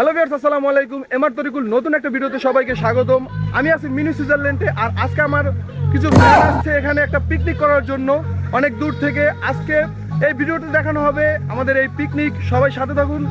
Hello viewers আসসালামু আলাইকুম। MR Tarikul, নতুন একটা ভিডিওতে সবাইকে স্বাগতম। আমি আছি মিনি সুইজারল্যান্ডে, আর আজকে আমার কিছু ফ্রেন্ড আসছে এখানে একটা পিকনিক করার জন্য অনেক দূর থেকে। আজকে এই ভিডিওতে দেখানো হবে আমাদের এই পিকনিক সবাই সাথে থাকুন।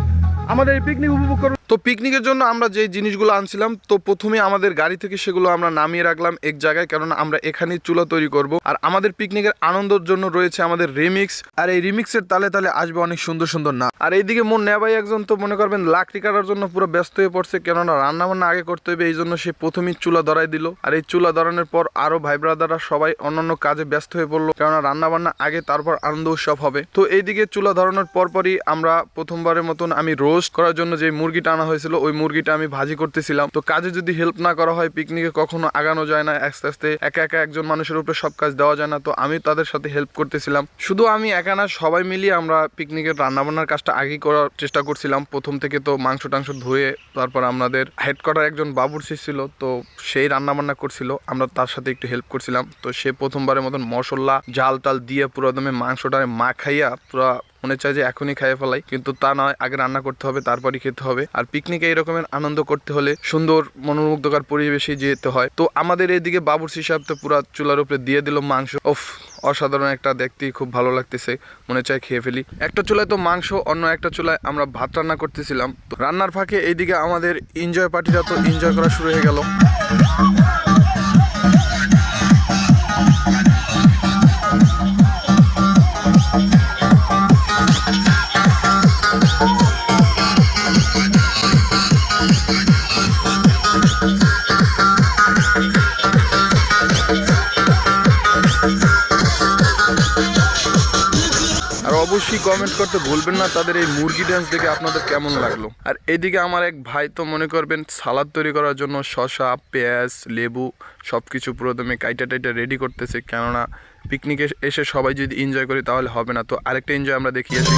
আমাদের এই পিকনিক উপভোগ করুন। তো পিকনিকের জন্য আমরা যে জিনিসগুলো আনছিলাম, তো প্রথমে আমাদের গাড়ি থেকে সেগুলো আমরা নামিয়ে রাখলাম এক জায়গায় কারণ আমরা এখানে চুলা তৈরি করব। আর আমাদের পিকনিকের আনন্দের জন্য রয়েছে আমাদের রিমিক্স আর এই রিমিক্সের তালে তালে আসবে অনেক সুন্দর সুন্দর না। আর এইদিকে মন নেবাই একজন তো মনে করবেন লাকড়ি কাটার জন্য পুরো ব্যস্ত হয়ে পড়ছে, কেননা রান্না বান্না আগে করতে হবে, এই জন্য সে প্রথমেই চুলা ধরাই দিল। আর এই চুলা ধরানোর পর আরও ভাই ব্রাদাররা সবাই অন্যান্য কাজে ব্যস্ত হয়ে পড়ল, কেননা রান্না বান্না আগে, তারপর আনন্দ উৎসব হবে। তো এইদিকে চুলা ধরানোর পরপরই আমরা প্রথমবারের মতন আমি রোস্ট করার জন্য যে মুরগিটা আনা হয়েছিল, ওই মুরগিটা আমি ভাজি করতেছিলাম। তো কাজে যদি হেল্প না করা হয় পিকনিকে কখনো আগানো যায় না, আস্তে আস্তে একা একা একজন মানুষের উপরে সব কাজ দেওয়া যায় না। তো আমি তাদের সাথে হেল্প করতেছিলাম। শুধু আমি একা না, সবাই মিলিয়ে আমরা পিকনিকের রান্নাবান্নার কাজটা আগেই করার চেষ্টা করছিলাম। প্রথম থেকে তো মাংস টাংস ধুয়ে তারপর আমাদের হেডকোয়ার্টার একজন বাবুর্চি ছিল, তো সেই রান্নাবান্না করছিল। আমরা তার সাথে একটু হেল্প করছিলাম। তো সে প্রথমবারের মতন মশলা জাল টাল দিয়ে পুরো দমে মাংসটা মা খাইয়া পুরো মনে চায় যে এখনই খাইয়ে ফেলাই, কিন্তু তা নয়, আগে রান্না করতে হবে, তারপরই খেতে হবে। আর পিকনিকে এই রকমের আনন্দ করতে হলে সুন্দর, মনোমুগ্ধকর পরিবেশে যেতে হয়। তো আমাদের এদিকে বাবুর্চি সাহেব তো পুরো চুলার উপরে দিয়ে দিল মাংস। ওফ অসাধারণ একটা দেখতে, খুব ভালো লাগতেছে। মনে চায় খেয়ে ফেলি। একটা চুলায় তো মাংস, অন্য একটা চুলায় আমরা ভাত রান্না করতেছিলাম। রান্নার ফাঁকে এইদিকে আমাদের এনজয় পার্টিটা তো এনজয় করা শুরু হয়ে গেল। অবশ্যই কমেন্ট করতে ভুলবেন না। তাদের এই মুরগি ড্যান্স দেখে আপনাদের কেমন লাগল? আর এদিকে আমার এক ভাই তো মনে করবেন, সালাদ তৈরি করার জন্য শশা পেঁয়াজ, লেবু সব কিছু প্রথমে কাইটা টাইটা রেডি করতেছে। কেননা পিকনিকে এসে সবাই যদি এনজয় করি তাহলে হবে না। তো আরেকটা এনজয় আমরা দেখিয়েছি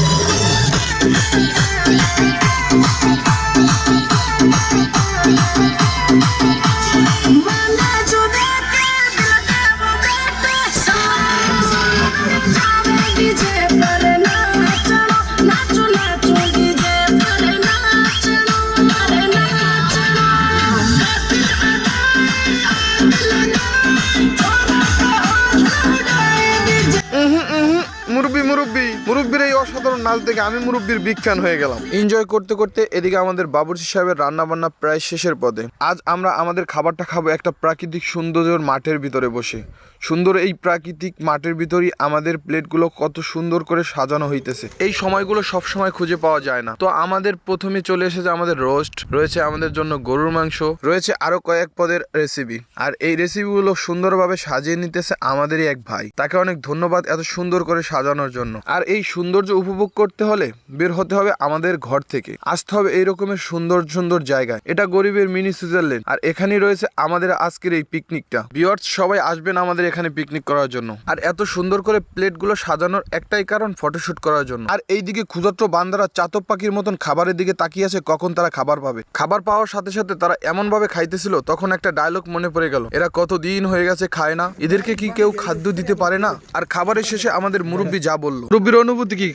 মুরব্বি মুরব্বি, মুরব্বির এই অসাধারণ নাচ দেখে আমি মুরব্বীর বিগ ফ্যান হয়ে গেলাম। এনজয় করতে করতে এদিকে আমাদের বাবুর্চি সাহেবের রান্না বান্না প্রায় শেষের পদে। আজ আমরা আমাদের খাবারটা খাব একটা প্রাকৃতিক সৌন্দর্যের মাঠের ভিতরে বসে। সুন্দর এই প্রাকৃতিক মাঠের ভিতরেই আমাদের প্লেটগুলো কত সুন্দর করে সাজানো হইতেছে। এই সময়গুলো সব সময় খুঁজে পাওয়া যায় না। তো আমাদের প্রথমে চলে এসেছে আমাদের রোস্ট রয়েছে আমাদের জন্য গরুর মাংস, রয়েছে আরও কয়েক পদের রেসিপি আর এই রেসিপিগুলো সুন্দরভাবে সাজিয়ে নিতেছে আমাদেরই এক ভাই। তাকে অনেক ধন্যবাদ এত সুন্দর করে সাজানোর জন্য। আর এই সৌন্দর্য উপভোগ করতে হলে বের হতে হবে আমাদের ঘর থেকে। আসতে হবে এই রকমের সুন্দর সুন্দর জায়গায়। এটা গরিবের মিনি সুইজারল্যান্ড। আর এখানেই রয়েছে আমাদের আজকের এই পিকনিকটা। ভিউয়ার্স, সবাই আসবেন আমাদের এখানে পিকনিক করার জন্য। আর এত সুন্দর করে প্লেটগুলো সাজানোর একটাই কারণ ফটোশুট করার জন্য। আর এইদিকে ক্ষুদ্র বান্দারা চাতক পাখির মতন খাবারের দিকে তাকিয়ে আছে, কখন তারা খাবার পাবে। খাবার পাওয়ার সাথে সাথে তারা এমন ভাবে খাইতেছিল, তখন একটা ডায়লগ মনে পড়ে গেল। এরা কত দিন হয়ে গেছে খায় না? এদেরকে কি কেউ খাদ্য দিতে পারে না? আর খাবারের শেষে আমাদের মুরব্বী যা বলল। রুবির অনুভূতি কি?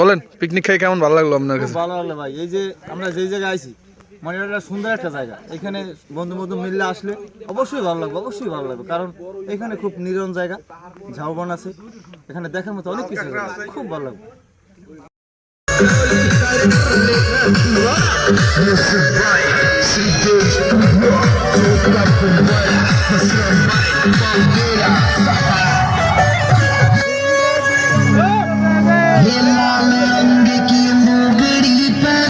বলেন পিকনিক খাই কেমন ভালো লাগল আপনার কাছে? ভালো লাগল ভাই। এই যে আমরা যেই জায়গায় আইছি মানে এটা সুন্দর একটা জায়গা। এখানে বন্ধু বন্ধু মিললে আসলে অবশ্যই ভালো লাগবে অবশ্যই ভালো লাগবে। কারণ এখানে খুব নিরন জায়গা ঝাউবন আছে। এখানে দেখার মতো অনেক কিছু আছে। খুব ভালো লাগবে। Hela